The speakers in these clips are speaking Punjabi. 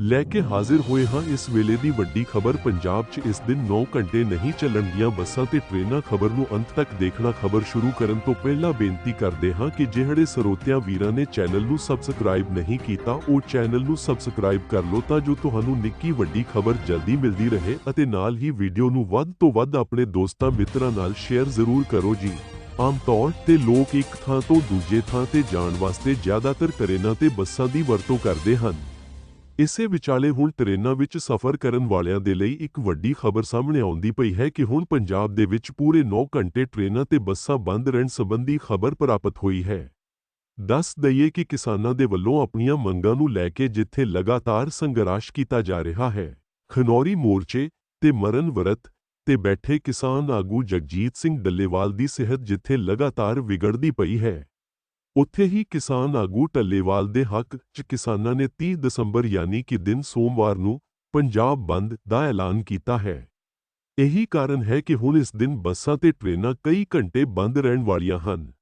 ਲੈ ਕੇ ਹਾਜ਼ਰ ਹੋਏ ਹਾਂ ਇਸ ਵੇਲੇ ਦੀ ਵੱਡੀ ਖਬਰ, ਪੰਜਾਬ 'ਚ ਇਸ ਦਿਨ 9 ਘੰਟੇ ਨਹੀਂ ਚੱਲਣਗੀਆਂ ਬੱਸਾਂ ਤੇ ਟ੍ਰੇਨਾਂ ਖਬਰ ਨੂੰ ਅੰਤ ਤੱਕ ਦੇਖਣਾ ਖਬਰ ਸ਼ੁਰੂ ਕਰਨ ਤੋਂ ਪਹਿਲਾਂ ਬੇਨਤੀ ਕਰਦੇ ਹਾਂ ਕਿ ਜਿਹੜੇ ਸਰੋਤਿਆਂ ਵੀਰਾਂ ਨੇ ਚੈਨਲ ਨੂੰ ਸਬਸਕ੍ਰਾਈਬ ਨਹੀਂ ਕੀਤਾ, ਉਹ ਚੈਨਲ ਨੂੰ ਸਬਸਕ੍ਰਾਈਬ ਕਰ ਲਓ ਤਾਂ ਜੋ ਤੁਹਾਨੂੰ ਨਿੱਕੀ ਵੱਡੀ ਖਬਰ ਜਲਦੀ ਮਿਲਦੀ ਰਹੇ ਅਤੇ ਨਾਲ ਹੀ ਵੀਡੀਓ ਨੂੰ ਵੱਧ ਤੋਂ ਵੱਧ ਆਪਣੇ ਦੋਸਤਾਂ ਮਿੱਤਰਾਂ ਨਾਲ ਸ਼ੇਅਰ ਜ਼ਰੂਰ ਕਰੋ ਜੀ। ਆਮ ਤੌਰ ਤੇ ਲੋਕ ਇੱਕ ਥਾਂ ਤੋਂ ਦੂਜੇ ਥਾਂ ਤੇ ਜਾਣ ਵਾਸਤੇ ਜ਼ਿਆਦਾਤਰ ਟ੍ਰੇਨਾਂ ਤੇ ਬੱਸਾਂ ਦੀ ਵਰਤੋਂ ਕਰਦੇ ਹਨ। ਇਸੇ ਵਿਚਾਲੇ ਹੁਣ ਟ੍ਰੇਨਾਂ ਵਿੱਚ ਸਫ਼ਰ ਕਰਨ ਵਾਲਿਆਂ ਦੇ ਲਈ ਇੱਕ ਵੱਡੀ ਖਬਰ ਸਾਹਮਣੇ ਆਉਂਦੀ ਪਈ ਹੈ ਕਿ ਹੁਣ ਪੰਜਾਬ ਦੇ ਵਿੱਚ ਪੂਰੇ 9 ਘੰਟੇ ਟ੍ਰੇਨਾਂ ਤੇ ਬੱਸਾਂ ਬੰਦ ਰਹਿਣ ਸੰਬੰਧੀ ਖਬਰ ਪ੍ਰਾਪਤ ਹੋਈ ਹੈ। ਦੱਸ ਦਈਏ ਕਿ ਕਿਸਾਨਾਂ ਦੇ ਵੱਲੋਂ ਆਪਣੀਆਂ ਮੰਗਾਂ ਨੂੰ ਲੈ ਕੇ ਜਿੱਥੇ ਲਗਾਤਾਰ ਸੰਘਰਸ਼ ਕੀਤਾ ਜਾ ਰਿਹਾ ਹੈ, ਖਨੌਰੀ ਮੋਰਚੇ ਤੇ ਮਰਨ ਵਰਤ ਤੇ ਬੈਠੇ ਕਿਸਾਨ ਆਗੂ ਜਗਜੀਤ ਸਿੰਘ ਡੱਲੇਵਾਲ ਦੀ ਸਿਹਤ ਜਿੱਥੇ ਲਗਾਤਾਰ ਵਿਗੜਦੀ ਪਈ ਹੈ। ਉੱਥੇ ਹੀ ਕਿਸਾਨ ਆਗੂ ਟੱਲੇਵਾਲ ਦੇ ਹੱਕ 'ਚ ਕਿਸਾਨਾਂ ਨੇ 30 ਦਸੰਬਰ ਯਾਨੀ ਕਿ ਦਿਨ ਸੋਮਵਾਰ ਨੂੰ ਪੰਜਾਬ ਬੰਦ ਦਾ ਐਲਾਨ ਕੀਤਾ ਹੈ। ਇਹੀ ਕਾਰਨ ਹੈ ਕਿ ਹੁਣ ਇਸ ਦਿਨ ਬੱਸਾਂ ਤੇ ਟ੍ਰੇਨਾਂ ਕਈ ਘੰਟੇ ਬੰਦ ਰਹਿਣ ਵਾਲੀਆਂ ਹਨ।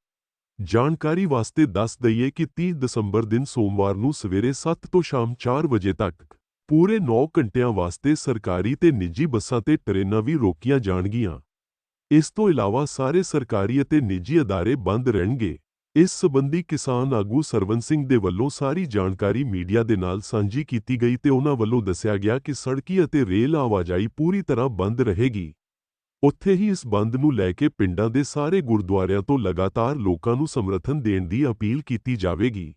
ਜਾਣਕਾਰੀ ਵਾਸਤੇ ਦੱਸ ਦਈਏ ਕਿ 30 ਦਸੰਬਰ ਦਿਨ ਸੋਮਵਾਰ ਨੂੰ ਸਵੇਰੇ 7 ਤੋਂ ਸ਼ਾਮ 4 ਵਜੇ ਤੱਕ ਪੂਰੇ 9 ਘੰਟਿਆਂ ਵਾਸਤੇ ਸਰਕਾਰੀ ਤੇ ਨਿੱਜੀ ਬੱਸਾਂ ਤੇ ਟ੍ਰੇਨਾਂ ਵੀ ਰੋਕੀਆਂ ਜਾਣਗੀਆਂ। ਇਸ ਤੋਂ ਇਲਾਵਾ ਸਾਰੇ ਸਰਕਾਰੀ ਅਤੇ ਨਿੱਜੀ ਅਦਾਰੇ ਬੰਦ ਰਹਿਣਗੇ। ਇਸ ਸਬੰਧੀ ਕਿਸਾਨ ਆਗੂ ਸਰਵਨ ਸਿੰਘ ਦੇ ਵੱਲੋਂ ਸਾਰੀ ਜਾਣਕਾਰੀ ਮੀਡੀਆ ਦੇ ਨਾਲ ਸਾਂਝੀ ਕੀਤੀ ਗਈ ਤੇ ਉਹਨਾਂ ਵੱਲੋਂ ਦੱਸਿਆ ਗਿਆ ਕਿ ਸੜਕੀ ਅਤੇ ਰੇਲ ਆਵਾਜਾਈ ਪੂਰੀ ਤਰ੍ਹਾਂ ਬੰਦ ਰਹੇਗੀ। ਉੱਥੇ ਹੀ ਇਸ ਬੰਦ ਨੂੰ ਲੈ ਕੇ ਪਿੰਡਾਂ ਦੇ ਸਾਰੇ ਗੁਰਦੁਆਰਿਆਂ ਤੋਂ ਲਗਾਤਾਰ ਲੋਕਾਂ ਨੂੰ ਸਮਰਥਨ ਦੇਣ ਦੀ ਅਪੀਲ ਕੀਤੀ ਜਾਵੇਗੀ।